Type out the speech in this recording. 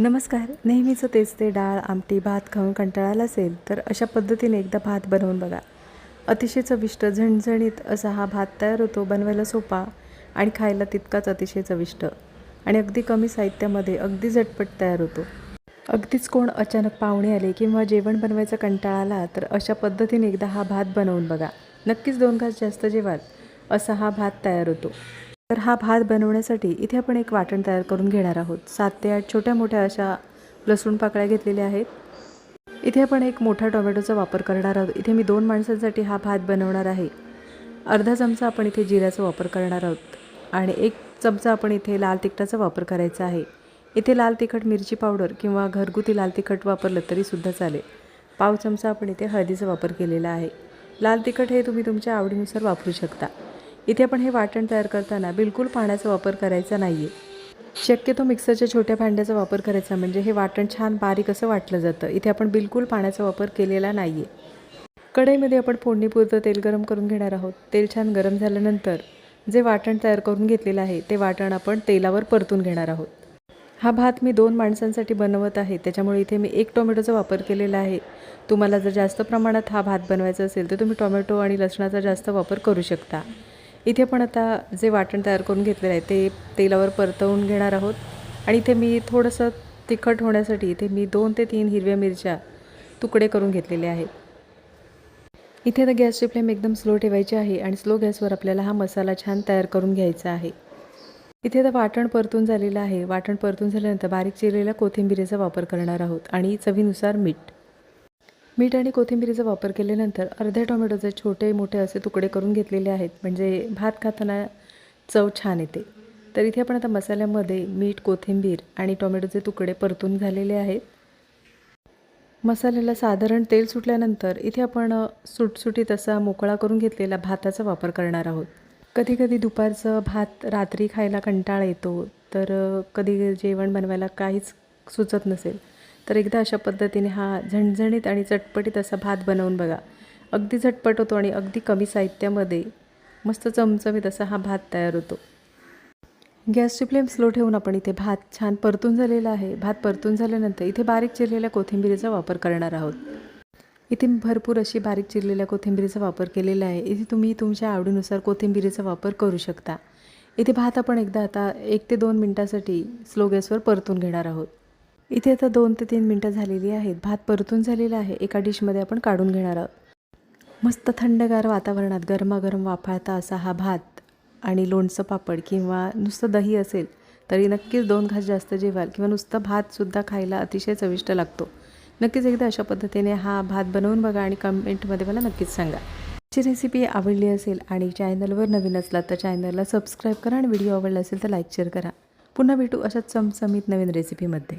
नमस्कार. नेहमीचं तेच ते डाळ आमटी भात खाऊन कंटाळाला असेल तर अशा पद्धतीने एकदा भात बनवून बघा. अतिशय चविष्ट झणझणीत असा हा भात तयार होतो बनवायला सोपा आणि खायला तितकाच अतिशय चविष्ट आणि अगदी कमी साहित्यामध्ये अगदी झटपट तयार होतो. अगदीच कोण अचानक पाहुणे आले किंवा जेवण बनवायचा कंटाळा आला तर अशा पद्धतीने एकदा हा भात बनवून बघा. नक्कीच दोन घास जास्त जेवाल असा हा भात तयार होतो. तर हा भात बनवण्यासाठी इथे आपण एक वाटण तयार करून घेणार आहोत. सात ते आठ छोट्या मोठ्या अशा लसूण पाकळ्या घेतलेल्या आहेत. इथे आपण एक मोठा टोमॅटोचा वापर करणार आहोत. इथे मी दोन माणसांसाठी हा भात बनवणार आहे. अर्धा चमचा आपण इथे जिऱ्याचा वापर करणार आहोत आणि एक चमचा आपण इथे लाल तिखटाचा वापर करायचा आहे. इथे लाल तिखट मिरची पावडर किंवा घरगुती लाल तिखट वापरलं तरीसुद्धा चालेल. पाव चमचा आपण इथे हळदीचा वापर केलेला आहे. लाल तिखट हे तुम्ही तुमच्या आवडीनुसार वापरू शकता. इथे आपण हे वाटण तयार करताना बिलकुल पाण्याचा वापर करायचा नाही आहे शक्यतो मिक्सरच्या छोट्या भांड्याचा वापर करायचा म्हणजे हे वाटण छान बारीक असं वाटलं जातं. इथे आपण बिलकुल पाण्याचा वापर केलेला नाही आहे कढईमध्ये आपण फोडणीपुरतं तेल गरम करून घेणार आहोत. तेल छान गरम झाल्यानंतर जे वाटण तयार करून घेतलेलं आहे ते वाटण आपण तेलावर परतून घेणार आहोत. हा भात मी दोन माणसांसाठी बनवत आहे त्याच्यामुळे इथे मी एक टोमॅटोचा वापर केलेला आहे. तुम्हाला जर जास्त प्रमाणात हा भात बनवायचा असेल तर तुम्ही टोमॅटो आणि लसणाचा जास्त वापर करू शकता. इथे पण आता जे वाटण तयार करून घेतलेलं आहे ते तेलावर परतवून घेणार आहोत. आणि इथे मी थोडंसं तिखट होण्यासाठी इथे मी दोन ते तीन हिरव्या मिरच्या तुकडे करून घेतलेले आहेत. इथे आता गॅसची फ्लेम एकदम स्लो ठेवायची आहे आणि स्लो गॅसवर आपल्याला हा मसाला छान तयार करून घ्यायचा आहे. इथे आता वाटण परतून झालेलं आहे. वाटण परतून झाल्यानंतर बारीक चिरलेल्या कोथिंबिरीचा वापर करणार आहोत आणि चवीनुसार मीठ. मीठ आणि कोथिंबिरीचा वापर केल्यानंतर अर्ध्या टोमॅटोचे छोटे मोठे असे तुकडे करून घेतलेले आहेत. म्हणजे भात खाताना चव छान येते. तर इथे आपण आता मसाल्यामध्ये मीठ कोथिंबीर आणि टोमॅटोचे तुकडे परतून झालेले आहेत. मसाल्याला साधारण तेल सुटल्यानंतर इथे आपण सुटसुटीत असा मोकळा करून घेतलेला भाताचा वापर करणार आहोत. कधी कधी दुपारचं भात रात्री खायला कंटाळा येतो तर कधी जेवण बनवायला काहीच सुचत नसेल. तर एकदा अशा पद्धतीने हा झणझणीत आणि चटपटीत असा भात बनवून बघा. अगदी झटपट होतो आणि अगदी कमी साहित्यामध्ये मस्त चमचमीत असा हा भात तयार होतो. गॅसची फ्लेम स्लो ठेवून आपण इथे भात छान परतून झालेला आहे. भात परतून झाल्यानंतर इथे बारीक चिरलेल्या कोथिंबिरीचा वापर करणार आहोत. इथे मी भरपूर अशी बारीक चिरलेल्या कोथिंबिरीचा वापर केलेला आहे. इथे तुम्ही तुमच्या आवडीनुसार कोथिंबिरीचा वापर करू शकता. इथे भात आपण एकदा आता एक ते दोन मिनटासाठी स्लो गॅसवर परतून घेणार आहोत. इथे आता दोन ते तीन मिनटं झालेली आहेत. भात परतून झालेला आहे. एका डिशमध्ये आपण काढून घेणार आहोत. मस्त थंडगार वातावरणात गरमागरम वाफाळता असा हा भात आणि लोणचं पापड किंवा नुसतं दही असेल तरी नक्कीच दोन घास जास्त जेवाल किंवा नुसतं भातसुद्धा खायला अतिशय चविष्ट लागतो. नक्कीच एकदा अशा पद्धतीने हा भात बनवून बघा आणि कमेंटमध्ये मला नक्कीच सांगा. ची रेसिपी आवडली असेल आणि चॅनलवर नवीन असला तर चॅनलला सबस्क्राईब करा आणि व्हिडिओ आवडला असेल तर लाईक शेअर करा. पुन्हा भेटू अशा चमचमीत नवीन रेसिपीमध्ये